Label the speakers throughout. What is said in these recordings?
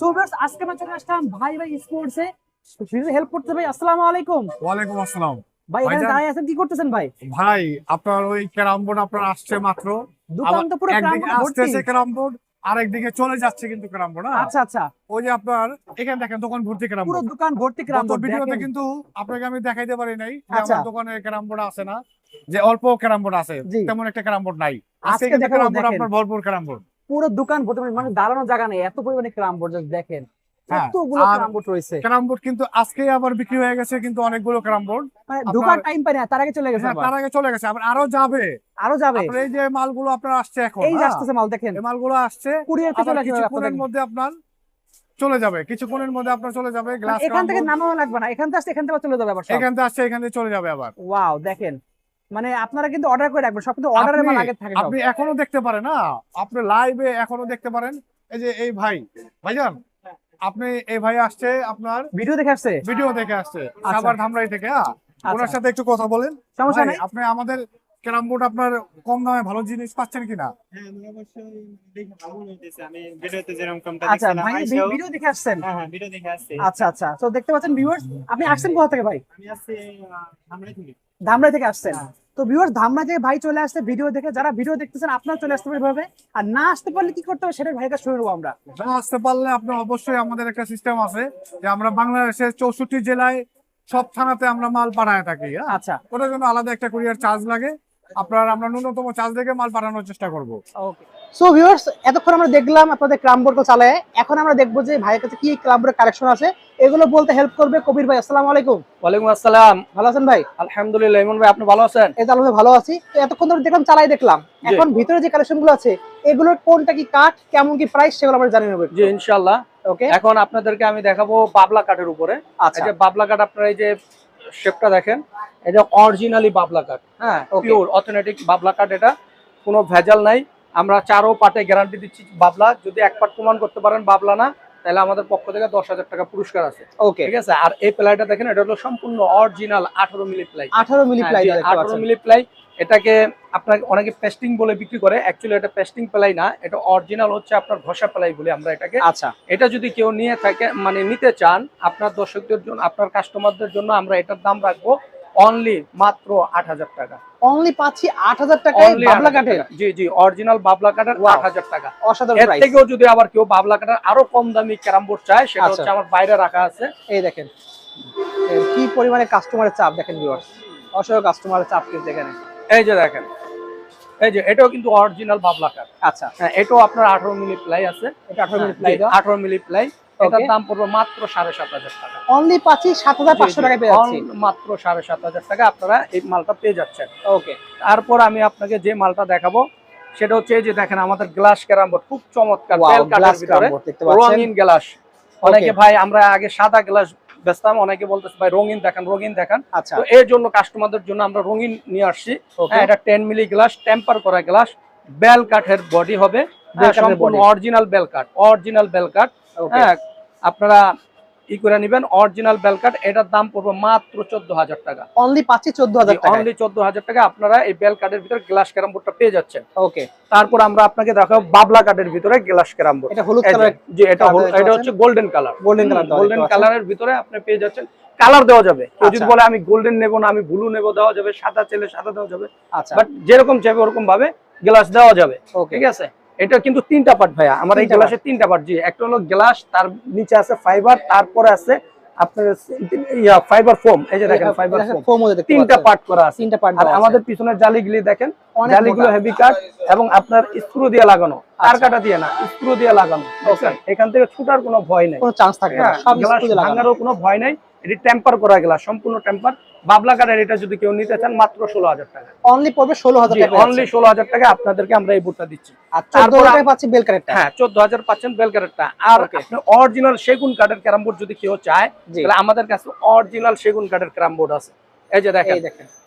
Speaker 1: So viewers আজকে আমরা চলে আসলাম ভাই ভাই স্পোর্টসে হেল্প করতে ভাই আসসালামু আলাইকুম।
Speaker 2: ওয়ালাইকুম আসসালাম।
Speaker 1: ভাই এখানে দাঁড়িয়ে আছেন কি করতেছেন ভাই?
Speaker 2: ভাই আপনার ওই ক্যারাম বোর্ড আপনার আসছে মাত্র।
Speaker 1: দোকান তো পুরো
Speaker 2: ক্যারাম বোর্ড আরেকদিকে চলে যাচ্ছে কিন্তু ক্যারাম বোর্ড
Speaker 1: আচ্ছা আচ্ছা।
Speaker 2: ওই যে আপনার এখানে দেখেন দোকান ভর্তি ক্যারাম
Speaker 1: পুরো দোকান ভর্তি
Speaker 2: ভিডিওতে কিন্তু আপনাকে আমি দেখাইতে পারি নাই
Speaker 1: আচ্ছা।
Speaker 2: আমার দোকানে ক্যারাম বোর্ড আছে না যে অল্প ক্যারাম বোর্ড আছে। তেমন একটা ক্যারাম বোর্ড নাই।
Speaker 1: আজকে
Speaker 2: কিন্তু ক্যারাম বোর্ড আপনার ভরপুর ক্যারাম বোর্ড।
Speaker 1: পুরো দোকান ভর্তি মানে দাঁড়ানোর জায়গা নেই। এত পরিমাণে ক্রাম বোর্ড দেখেন।
Speaker 2: হ্যাঁ,
Speaker 1: কতগুলো ক্রাম বোর্ড রয়েছে।
Speaker 2: ক্যারাম বোর্ড কিন্তু আজকে আবার বিক্রি হয়ে গেছে কিন্তু অনেকগুলো ক্যারাম বোর্ড।
Speaker 1: মানে দোকান টাইম পাই না তার আগে চলে গেছে
Speaker 2: হ্যাঁ। তার আগে চলে গেছে আবার আরও যাবে।
Speaker 1: আরও যাবে।
Speaker 2: এই যে মালগুলো আপনার আসছে এখন
Speaker 1: এই
Speaker 2: হ্যাঁ,
Speaker 1: মাল দেখেন।
Speaker 2: এই মালগুলো আসছে
Speaker 1: কুরিয়ার
Speaker 2: আবার
Speaker 1: চলে আসবে
Speaker 2: কিছুক্ষণের মধ্যে আপনার চলে যাবে কিছুক্ষণের মধ্যে আপনার চলে যাবে গ্লাস
Speaker 1: মানে এখান থেকে নামানো লাগবে না এখান থেকে আসতে এখান থেকে চলে যাবে আবার
Speaker 2: এখান থেকে আসছে এখান থেকে চলে যাবে আবার।
Speaker 1: ওয়াও দেখেন। মানে আপনারা কিন্তু অর্ডার করে রাখবেন সব কিন্তু অর্ডারের মাল
Speaker 2: আপনি-
Speaker 1: আগে থাকে
Speaker 2: আপনি এখনও দেখতে পারেন না? আপনি লাইভে এখনও দেখতে পারেন এই যে এই ভাই ভাইজান আপনি এই ভাই আসছে আপনার
Speaker 1: ভিডিও দেখে আসছে?
Speaker 2: ভিডিও দেখে আসছে সাবার ধামরাই থেকে হ্যাঁ? ওনার সাথে একটু কথা বলেন।
Speaker 1: সমস্যা নাই।
Speaker 2: আপনি আমাদের ক্যারাম বোর্ড আপনার কম দামে ভালো জিনিস পাচ্ছেন কিনা?
Speaker 3: হ্যাঁ, আমি অবশ্যই দেখে ভালো হইতেছে। আমি ভিডিওতে যেরকমটা
Speaker 1: আচ্ছা
Speaker 3: হ্যাঁ, হ্যাঁ।
Speaker 1: আচ্ছা আচ্ছা। তো দেখতে পাচ্ছেন ভিউয়ার্স আপনি আসছেন কোথা থেকে ভাই?
Speaker 3: আমি আসছি, ধামরাই থেকে।
Speaker 1: ধামরাই থেকে আসছেন।
Speaker 3: হ্যাঁ।
Speaker 1: তো ভিউয়ার্স ধামরা থেকে ভাই চলে আসছে ভিডিও দেখে। যারা ভিডিও দেখতেছেন আপনারা চলে আসতে পারবে এভাবে। আর না আসতে পারলে কি করতে হবে সেটা ভাইয়ের কাছে শুনে নেব আমরা।
Speaker 2: না আসতে পারলে আপনার অবশ্যই আমাদের একটা সিস্টেম আছে যে আমরা বাংলাদেশের চৌষট্টি জেলায় সব থানাতে আমরা মাল পাঠায় থাকি হ্যাঁ?
Speaker 1: আচ্ছা।
Speaker 2: ওটার জন্য আলাদা একটা কুরিয়ার চার্জ লাগে। আপনার আমরা ন্যূনতম চার্জ দেখে মাল পাঠানোর চেষ্টা করব।
Speaker 1: ওকে সো ভিউয়ার্স এতক্ষণ আমরা দেখলাম আপনাদের ক্রামবোর্ড তো চালায়। এখন আমরা দেখব যে ভাইয়ের কাছে কি ক্রামবোর্ডের কালেকশন আছে। এগুলো বলতে হেল্প করবে কবির ভাই। আসসালামু আলাইকুম।
Speaker 4: ওয়ালাইকুম আসসালাম।
Speaker 1: ভালো আছেন ভাই?
Speaker 4: আলহামদুলিল্লাহ ইমন ভাই আপনি ভালো আছেন?
Speaker 1: এই তো আলহামদুলিল্লাহ ভালো আছি। তো এতক্ষণ ধরে দেখলাম চালাই দেখলাম। এখন ভিতরে যে কালেকশনগুলো আছে এগুলোর কোনটা কি কাঠ কেমন কি প্রাইস সেগুলো আমরা জানিয়ে নেব
Speaker 4: জি ইনশাআল্লাহ।
Speaker 1: ওকে
Speaker 4: এখন আপনাদেরকে আমি দেখাবো বাবলা কাঠের উপরে।
Speaker 1: আচ্ছা।
Speaker 4: যে বাবলা কাঠ আপনারা এই যে শেপটা দেখেন এটা অরিজিনালি বাবলা কাঠ হ্যাঁ. পিওর অথেন্টিক বাবলা কাঠ এটা। কোনো ভেজাল নাই। আমরা চারো পাটে গ্যারান্টি দিচ্ছি বাবলা। যদি এক পাট প্রমাণ করতে পারেন বাবলা না তাহলে আমাদের পক্ষ থেকে দশ হাজার টাকা পুরস্কার আছে।
Speaker 1: ওকে
Speaker 4: ঠিক আছে? আর এই প্লাইটা দেখেন এটা হলো সম্পূর্ণ অরিজিনাল আঠারো মিলি প্লাই
Speaker 1: আঠারো মিলি প্লাই
Speaker 4: আঠারো মিলি প্লাই এটাকে আপনার অনেকে পেস্টিং বলে বিক্রি করে অ্যাকচুয়ালি এটা পেস্টিং প্লাই না এটা অরিজিনাল হচ্ছে আপনার ঘষা প্লাই বলে আমরা এটাকে।
Speaker 1: আচ্ছা।
Speaker 4: এটা যদি কেউ নিয়ে থাকে মানে নিতে চান আপনার দর্শকদের জন্য আপনার কাস্টমারদের জন্য আমরা এটার দাম রাখব অনলি মাত্র আট হাজার টাকা।
Speaker 1: অনলি পাচ্ছি আট হাজার টাকায় বাবলা কাঠের।
Speaker 4: টাকা। জি জি অরিজিনাল বাবলা কাঠের আট হাজার টাকা।
Speaker 1: অসাধারণ
Speaker 4: এর থেকেও যদি আবার কেউ বাবলা কাঠের আরও কম দামি ক্যারাম বোর্ড চায় সেটা
Speaker 1: আচ্ছা।
Speaker 4: হচ্ছে আমার বাইরে রাখা আছে।
Speaker 1: এই দেখেন। কি পরিমাণে কাস্টমারের চাপ দেখেন ভিউয়ার্স অসংখ্য কাস্টমারের চাপ কিন্তু এখানে।
Speaker 4: এই যে দেখেন। এই যে এটাও কিন্তু অরিজিনাল বাবলা কাঠ।
Speaker 1: আচ্ছা।
Speaker 4: হ্যাঁ এটাও আপনার আঠারো মিলি প্লাই আছে।
Speaker 1: এটা আঠারো মিলি প্লাই
Speaker 4: আঠারো মিলি প্লাই। এটার দাম পড়বে মাত্র সাড়ে সাত হাজার টাকা।
Speaker 1: অনলি পাচ্ছি সাত হাজার পাঁচশো টাকায় পেয়ে যাচ্ছি।
Speaker 4: মাত্র সাড়ে সাত হাজার টাকা আপনারা এই মালটা পেয়ে যাচ্ছেন।
Speaker 1: ওকে
Speaker 4: তারপর আমি আপনাকে যে মালটা দেখাবো সেটা হচ্ছে এই যে দেখেন আমাদের গ্লাস ক্যারাম বোর্ড খুব চমৎকার রঙিন গ্লাস। অনেকে ভাই আমরা আগে সাদা গ্লাস বেচতাম অনেকে বলতেছে ভাই রঙিন দেখান রঙিন দেখান।
Speaker 1: আচ্ছা।
Speaker 4: তো এর জন্য কাস্টমারদের জন্য আমরা রঙিন নিয়ে আসছি। হ্যাঁ, এটা টেন মিলি গ্লাস টেম্পার করা গ্লাস বেল কাঠের বডি হবে। সম্পূর্ণ অরিজিনাল বেল কাঠ অরিজিনাল বেল কাঠ হ্যাঁ আপনারা ই করে নেবেন? অরিজিনাল বেল কাঠ এটার দাম পড়বে মাত্র চোদ্দ হাজার টাকা।
Speaker 1: অনলি পাচ্ছি চোদ্দ হাজার টাকা
Speaker 4: অনলি চোদ্দ হাজার টাকা আপনারা এই বেল কাঠের ভিতরে গ্লাস ক্যারাম বোর্ডটা পেয়ে যাচ্ছেন।
Speaker 1: ওকে
Speaker 4: তারপর আমরা আপনাকে দেখাবো বাবলা কাঠের ভিতরে গ্লাস ক্যারাম বোর্ড
Speaker 1: এটা হলুদ
Speaker 4: যে-
Speaker 1: কালার
Speaker 4: জি এটা এটা হচ্ছে golden colour
Speaker 1: golden colour
Speaker 4: golden কালারের ভিতরে আপনি পেয়ে যাচ্ছেন। কালার দেওয়া যাবে। কেউ যদি
Speaker 1: আচ্ছা।
Speaker 4: বলে আমি গোল্ডেন নেব না আমি ব্লু নেব দেওয়া যাবে। সাদা চেলে সাদা দেওয়া যাবে।
Speaker 1: আচ্ছা।
Speaker 4: বাট যেরকম চাইবে ওরকম ভাবে গ্লাস দেওয়া যাবে।
Speaker 1: ওকে
Speaker 4: ঠিক আছে? এটা কিন্তু তিনটা পার্ট ভাইয়া। আমার এই গ্লাসে তিনটা পার্ট জি একটা হলো গ্লাস তার নিচে আছে ফাইবার তারপরে আছে আপনার ইয়া ফাইবার ফোম এই যে দেখেন ফাইবার ফোম
Speaker 1: ফোম মধ্যে দেখতে
Speaker 4: তিনটা পার্ট করা আছে।
Speaker 1: তিনটা পার্ট
Speaker 4: আর আমাদের পিছনের জালিগুলি দেখেন জালিগুলো হেভি কাট এবং আপনার স্ক্রু দিয়ে লাগানো। তার
Speaker 1: আচ্ছা।
Speaker 4: কাটা দিয়ে না স্ক্রু দিয়ে লাগানো। এখান থেকে ছুটার কোনো ভয় নাই।
Speaker 1: কোনো চান্স থাকবে না।
Speaker 4: হ্যাঁ, ভাঙারও কোনো ভয় নাই। এটি টেম্পার করা গ্লাস সম্পূর্ণ টেম্পার বাবলা এটা যদি কেউ নিতে চান মাত্র ষোলো হাজার টাকা।
Speaker 1: অনলি পড়বে ষোলো হাজার টাকা
Speaker 4: অনলি ষোলো হাজার টাকা আপনাদেরকে আমরা এই দিচ্ছি। হ্যাঁ চোদ্দ হাজার পাচ্ছেন আর অরিজিনাল সেগুন কাঠের ক্যারাম বোর্ড যদি কেউ চায় তাহলে আমাদের কাছে অরিজিনাল সেগুন কাঠের ক্যারাম বোর্ড আছে। এই যে দেখেন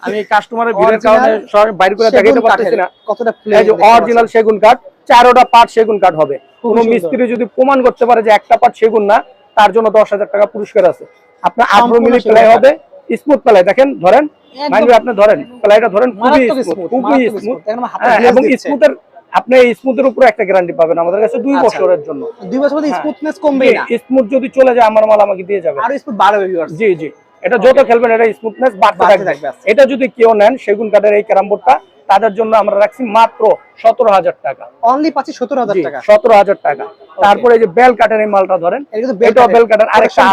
Speaker 4: আমি কাস্টমারের ভিড়ের কারণে বাইরে করে দেখাতে পারতেছি না।
Speaker 1: কতটা
Speaker 4: এই যে অরিজিনাল সেগুন কাঠ চারোটা পার্ট সেগুন কাঠ হবে। কোনো মিস্ত্রি যদি প্রমাণ করতে পারে যে একটা পার্ট সেগুন না তার জন্য দশ হাজার টাকা পুরস্কার আছে। আপনার আঠারো
Speaker 1: কাঠ।
Speaker 4: হবে। স্মুথ প্লাই দেখেন ধরেন মাইন্ড আপনি ধরেন প্লাইটা ধরেন খুবই স্মুথ খুবই স্মুথ হ্যাঁ, এবং স্মুথের আপনি এই স্মুথের উপরে একটা গ্যারান্টি পাবেন আমাদের কাছে দুই
Speaker 1: আচ্ছা।
Speaker 4: বছরের জন্য।
Speaker 1: দুই বছর মধ্যে
Speaker 4: হ্যাঁ।
Speaker 1: স্মুথনেস কমবে না।
Speaker 4: স্মুথ যদি চলে যায় আমার মাল আমাকে দিয়ে যাবে।
Speaker 1: আরও স্মুথ বাড়বে ভিউয়ার্স
Speaker 4: জি জি। এটা যত খেলবেন এটা স্মুথনেস বাড়তে থাকবে।
Speaker 1: আচ্ছা।
Speaker 4: এটা যদি কেউ নেন সেগুন কাঠের এই ক্যারাম বোর্ডটা তাদের জন্য আমরা রাখছি মাত্র সতেরো হাজার টাকা।
Speaker 1: অনলি পাচ্ছি সত্তর হাজার টাকা।
Speaker 4: সতেরো হাজার টাকা। তারপরে এই যে বেল কাঠের এই মালটা ধরেন
Speaker 1: এটা
Speaker 4: বেল কাঠের আরেকটা।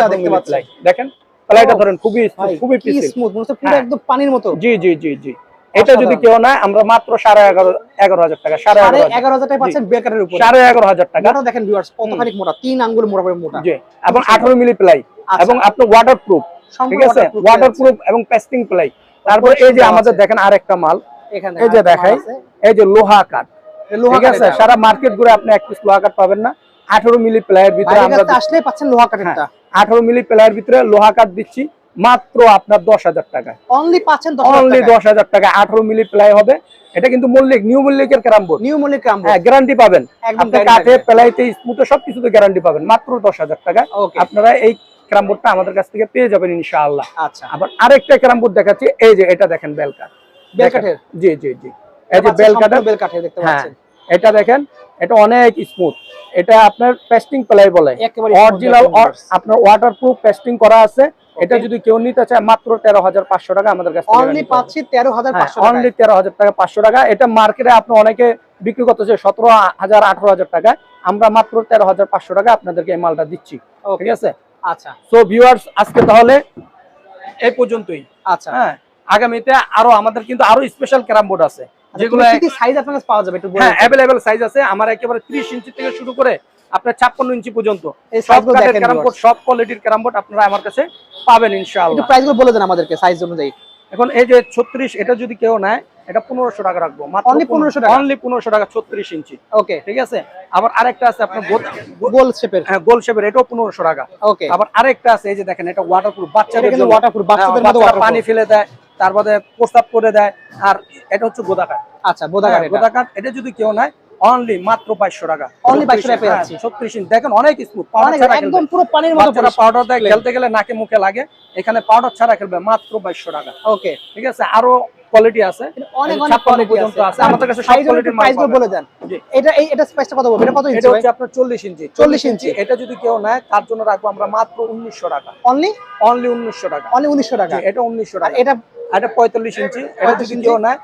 Speaker 4: দেখেন। প্লাইটা ধরেন খুবই খুবই
Speaker 1: স্মুথ মনে পুরো
Speaker 4: হ্যাঁ।
Speaker 1: একদম পানির মতো।
Speaker 4: জি জি জি জি। এটা যদি কেউ নেয় আমরা মাত্র সাড়ে এগারো এগারো হাজার টাকা সাড়ে
Speaker 1: সাড়ে
Speaker 4: এগারো হাজার
Speaker 1: টাকা পাচ্ছেন বেকারের উপরে।
Speaker 4: সাড়ে এগারো হাজার টাকা।
Speaker 1: দেখেন ভিউয়ার্স কতখানি মোটা? তিন আঙ্গুল মোটা মোটা।
Speaker 4: জি। এবং আঠারো মিলি প্লাই
Speaker 1: আচ্ছা।
Speaker 4: এবং আপনার ওয়াটার প্রুফ ঠিক আছে? ওয়াটার প্রুফ এবং পেস্টিং প্লাই তারপরে এই যে আমাদের। দেখেন আরেকটা মাল। এই যে দেখাই এই যে লোহা কাঠ। ঠিক আছে? সারা মার্কেট ঘুরে আপনি এক পিস লোহা কাঠ পাবেন না। আঠারো মিলি প্লাইয়ের ভিতরে আমরা
Speaker 1: আসলে পাচ্ছেন লোহা কাঠেরটা।
Speaker 4: আঠারো মিলি প্লাইয়ের ভিতরে লোহা কাঠ দিচ্ছি মাত্র আপনার দশ হাজার টাকা
Speaker 1: অনলি পাচ্ছেন দশ
Speaker 4: অনলি
Speaker 1: হাজার
Speaker 4: দশ হাজার টাকা আঠারো মিলি প্লাই হবে। এটা কিন্তু মল্লিক নিউ মল্লিকের ক্যারাম বোর্ড।
Speaker 1: নিউ মল্লিক
Speaker 4: হ্যাঁ গ্যারান্টি পাবেন। আপনি কাঠে প্লাইতে স্মুথে সবকিছুতে গ্যারান্টি পাবেন। মাত্র দশ হাজার টাকা আপনারা এই ক্যারাম বোর্ডটা আমাদের কাছ থেকে পেয়ে যাবেন ইনশাআল্লাহ।
Speaker 1: আচ্ছা।
Speaker 4: আবার আরেকটা ক্যারাম বোর্ড দেখাচ্ছি। এই যে এটা দেখেন বেল কাঠ
Speaker 1: বেল
Speaker 4: দেখেন।
Speaker 1: কাঠের
Speaker 4: জি জি জি। এই যে বেল কাঠের
Speaker 1: বেল কাঠের দেখতে
Speaker 4: হ্যাঁ।
Speaker 1: পাচ্ছেন।
Speaker 4: এটা দেখেন এটা অনেক স্মুথ এটা আপনার পেস্টিং প্লাই বলে। অরিজিনাল আপনার ওয়াটার প্রুফ পেস্টিং করা আছে। এটা যদি কেউ নিতে চায় মাত্র তেরো হাজার পাঁচশো টাকা আমাদের কাছে
Speaker 1: অনলি পাচ্ছি তেরো হাজার
Speaker 4: অনলি তেরো হাজার টাকা পাঁচশো টাকা। এটা মার্কেটে আপনি অনেকে বিক্রি করতেছে সতেরো হাজার আঠারো হাজার টাকা আমরা মাত্র তেরো হাজার পাঁচশো টাকা আপনাদেরকে এই মালটা দিচ্ছি। ঠিক আছে?
Speaker 1: আচ্ছা।
Speaker 4: সো ভিউয়ার্স আজকে তাহলে এই পর্যন্তই।
Speaker 1: আচ্ছা।
Speaker 4: হ্যাঁ আগামীতে আরও আমাদের কিন্তু আরও স্পেশাল ক্যারাম বোর্ড আছে। যেগুলো
Speaker 1: কি সাইজ আপনার কাছে পাওয়া যাবে একটু বলুন
Speaker 4: হ্যাঁ অ্যাভেলেবেল সাইজ আছে। আমার একেবারে 30 ইঞ্চি থেকে শুরু করে আপনার 56 ইঞ্চি পর্যন্ত।
Speaker 1: এই
Speaker 4: সব কাঠের
Speaker 1: দেখেন
Speaker 4: সব কোয়ালিটির ক্যারাম আপনারা আমার কাছে পাবেন ইনশাআল্লাহ।
Speaker 1: প্রাইসগুলো বলে দেন আমাদেরকে সাইজ অনুযায়ী।
Speaker 4: এখন এই যে 36 এটা যদি কেউ নেয় এটা 1500 টাকা রাখব মাত্র
Speaker 1: Only 1500 টাকা?
Speaker 4: অনলি 1500 টাকা 36 ইঞ্চি।
Speaker 1: ওকে
Speaker 4: ঠিক আছে? আবার আরেকটা আছে আপনার
Speaker 1: গোল শেপের
Speaker 4: হ্যাঁ গোল শেপের এটাও 1500 টাকা।
Speaker 1: ওকে
Speaker 4: আবার আরেকটা আছে এই যে দেখেন এটা ওয়াটারপ্রুফ
Speaker 1: এটা
Speaker 4: বাচ্চাদের জন্য।
Speaker 1: ওয়াটারপ্রুফ বাচ্চাদের
Speaker 4: হ্যাঁ,
Speaker 1: মধ্যে
Speaker 4: পানি ফেলে দেয়। তারপরে প্রস্তাব করে দেয় আর এটা হচ্ছে গোদাকার।
Speaker 1: আচ্ছা বোদাগার এটা।
Speaker 4: গোদাকার এটা যদি কেউ নেয় অনলি মাত্র 2200 টাকা।
Speaker 1: Only 2200 টাকায় পেয়ে যাচ্ছি।
Speaker 4: 36 ইঞ্চ। দেখেন অনেক স্মুথ
Speaker 1: একদম পুরো পানির মতো
Speaker 4: বাচ্চারা পাউডার দেয় খেলতে গেলে নাকে মুখে লাগে এখানে পাউডার ছাড়া খেলবে মাত্র 2200 টাকা।
Speaker 1: ওকে
Speaker 4: ঠিক আছে? আরও কোয়ালিটি আছে।
Speaker 1: অনেক অনেক
Speaker 4: পর্যন্ত
Speaker 1: আছে।
Speaker 4: আছে। আমাদের কাছে সব কোয়ালিটির মাল পাবেন।
Speaker 1: বলে দেন। এটা এটা স্পেসটা কত বলব এটা কত ইঞ্চি ভাই?
Speaker 4: হচ্ছে আপনার 40 ইঞ্চি।
Speaker 1: 40 ইঞ্চি।
Speaker 4: এটা যদি কেউ নেয় তার জন্য রাখব আমরা মাত্র 1900 টাকা।
Speaker 1: অনলি
Speaker 4: অনলি 1900 টাকা।
Speaker 1: অনলি 1900 টাকা।
Speaker 4: এটা 1900 টাকা।
Speaker 1: এটা
Speaker 4: এটা 45 ইঞ্চি এটা যদি কেউ নেয়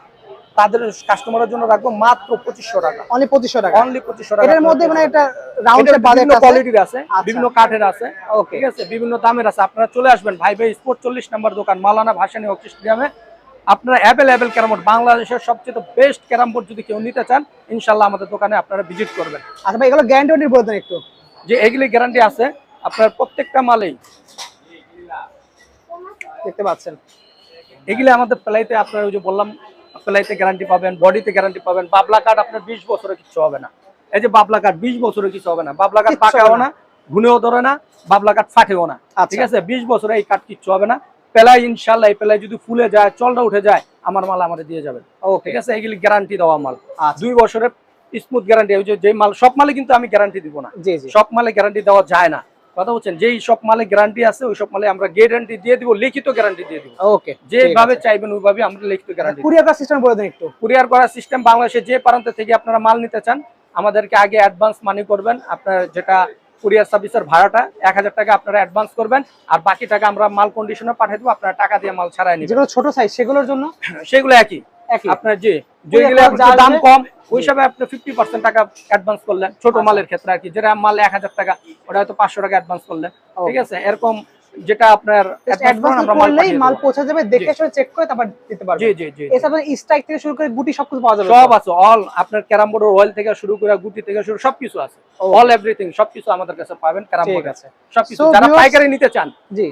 Speaker 4: তাদের কাস্টমারের জন্য রাখব মাত্র 2500 টাকা।
Speaker 1: অনলি 2500 টাকা?
Speaker 4: অনলি 2500 টাকা।
Speaker 1: এটার মধ্যে মানে এটা রাউন্ড
Speaker 4: এটার
Speaker 1: শেপ
Speaker 4: বিভিন্ন কোয়ালিটির আছে
Speaker 1: আচ্ছা।
Speaker 4: বিভিন্ন কাঠের আছে
Speaker 1: ওকে
Speaker 4: ঠিক আছে? বিভিন্ন দামের আছে। আপনারা চলে আসবেন। ভাই ভাই স্পোর্ট চল্লিশ নম্বর দোকান মালানা ভাসানি হকি স্টেডিয়ামে আপনারা অ্যাভেলেবেল ক্যারাম বোর্ড বাংলাদেশের সবচেয়ে বেস্ট ক্যারাম বোর্ড যদি কেউ নিতে চান ইনশাল্লাহ আমাদের দোকানে আপনারা ভিজিট করবেন।
Speaker 1: আচ্ছা ভাই এগুলো গ্যারান্টি ওয়ারেন্টি বলে দেন একটু।
Speaker 4: যে এগুলি গ্যারান্টি আছে আপনার প্রত্যেকটা মালেই।
Speaker 1: দেখতে পাচ্ছেন।
Speaker 4: এগুলি আমাদের প্লাইতে আপনার ওই যে বললাম প্লাইতে গ্যারান্টি পাবেন বডিতে গ্যারান্টি পাবেন। বাবলা কাঠ আপনার বিশ বছরে কিছু হবে না। এই যে বাবলা কাঠ বিশ বছরে কিছু হবে না। বাবলা কাঠ পাকাও না ঘুনেও ধরে না বাবলা কাঠ ফাটেও না।
Speaker 1: আচ্ছা।
Speaker 4: ঠিক আছে? বিশ বছরে এই কাঠ কিচ্ছু হবে না। পেলাই ইনশাল্লাহ এই পেলাই যদি ফুলে যায় চলটা উঠে যায় আমার মাল আমাদের দিয়ে যাবেন ঠিক আছে? এগুলি গ্যারান্টি দেওয়া মাল।
Speaker 1: আচ্ছা।
Speaker 4: দুই বছরের স্মুথ গ্যারান্টি ওই যে মাল সব মালে কিন্তু আমি গ্যারান্টি দিব না। সব মালে গ্যারান্টি দেওয়া যায় না। কথা বলছেন যেই সব মালে গ্যারান্টি আছে ওই সব মালে আমরা গ্যারান্টি দিয়ে দিব লিখিত গ্যারান্টি দিয়ে দিব।
Speaker 1: ওকে
Speaker 4: যেভাবে চাইবেন ওইভাবে আমরা লিখিত গ্যারান্টি
Speaker 1: কুরিয়ার কার সিস্টেম বলে দেন একটু।
Speaker 4: কুরিয়ার করার সিস্টেম বাংলাদেশে যে প্রান্ত থেকে আপনারা মাল নিতে চান আমাদেরকে আগে অ্যাডভান্স মানি করবেন। আপনার যেটা কুরিয়ার সার্ভিসের ভাড়াটা এক হাজার টাকা আপনারা অ্যাডভান্স করবেন আর বাকি টাকা আমরা মাল কন্ডিশনে পাঠিয়ে দেবো আপনারা টাকা দিয়ে মাল ছাড়াই নেবেন।
Speaker 1: যেগুলো ছোট সাইজ সেগুলোর জন্য?
Speaker 4: সেগুলো একই।
Speaker 1: একই।
Speaker 4: আপনার যে যেগুলো দাম কম ওই হিসাবে আপনি ফিফটি পার্সেন্ট টাকা অ্যাডভান্স করলেন ছোট
Speaker 1: আচ্ছা।
Speaker 4: মালের ক্ষেত্রে আর কি। যেটা মাল এক হাজার টাকা ওটা হয়তো পাঁচশো টাকা অ্যাডভান্স করলেন। ঠিক আছে? এরকম যেটা আপনার
Speaker 1: অ্যাডভান্স
Speaker 4: মাল
Speaker 1: করলেই মাল পৌঁছে যাবে দেখে শুনে চেক করে তারপর দিতে পারবে
Speaker 4: জি জি জি।
Speaker 1: এছাড়া স্ট্রাইক থেকে শুরু করে গুটি সবকিছু পাওয়া যাবে।
Speaker 4: সব আছে অল আপনার ক্যারাম বোর্ডের অয়েল থেকে শুরু করে গুটি থেকে শুরু সবকিছু আছে। অল এভরিথিং সবকিছু আমাদের কাছে পাবেন ক্যারাম বোর্ডে।
Speaker 1: আছে।
Speaker 4: সবকিছু। যারা পাইকারি নিতে চান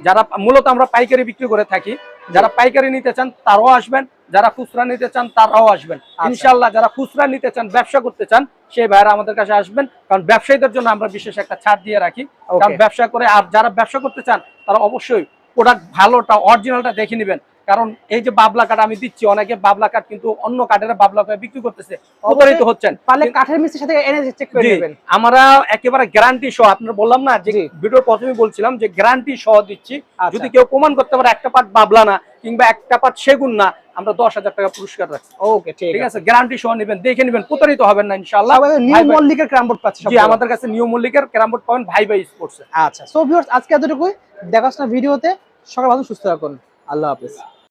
Speaker 4: যারা মূলত আমরা পাইকারি বিক্রি করে থাকি যারা পাইকারি নিতে চান তারাও আসবেন। যারা খুচরা নিতে চান তারাও আসবেন।
Speaker 1: আচ্ছা।
Speaker 4: ইনশাল্লাহ যারা খুচরা নিতে চান ব্যবসা করতে চান সেই ভাইরা আমাদের কাছে আসবেন। কারণ ব্যবসায়ীদের জন্য আমরা বিশেষ একটা ছাড় দিয়ে রাখি। কারণ ব্যবসা করে আর যারা ব্যবসা করতে চান তারা অবশ্যই প্রোডাক্ট ভালোটা অরিজিনালটা দেখে নেবেন। কারণ এই যে বাবলা কাঠ আমি দিচ্ছি অনেকে বাবলা কাঠ কিন্তু অন্য কাঠের বাবলা কাঠ বিক্রি করতেছে প্রতারিত হচ্ছেন।
Speaker 1: পারলে কাঠের মিস্ত্রির সাথে এনে চেক করে নেবেন।
Speaker 4: আমরা একেবারে গ্যারান্টি সহ আপনার বললাম না যে। ভিডিওর প্রথমে বলছিলাম যে গ্যারান্টি সহ দিচ্ছি।
Speaker 1: আচ্ছা।
Speaker 4: যদি কেউ প্রমাণ করতে পারে একটা পার্ট বাবলা না কিংবা একটা পাত সেগুন না আমরা দশ হাজার টাকা পুরস্কার রাখছি।
Speaker 1: ওকে ঠিক আছে।
Speaker 4: গ্যারান্টি সহ নেবেন দেখে নেবেন প্রতারিত হবেন না ইনশাল্লাহ
Speaker 1: নিউ মল্লিকের ক্রাম বোর্ড পাচ্ছি
Speaker 4: জি আমাদের কাছে নিউ মল্লিকের ক্যারাম বোর্ড পাবেন ভাই ভাই স্পোর্টস
Speaker 1: আচ্ছা সো ভিউয়ার্স আজকে এতটুকুই। দেখাশোনা ভিডিওতে। সকাল ভালো সুস্থ থাকুন। আল্লাহ হাফেজ।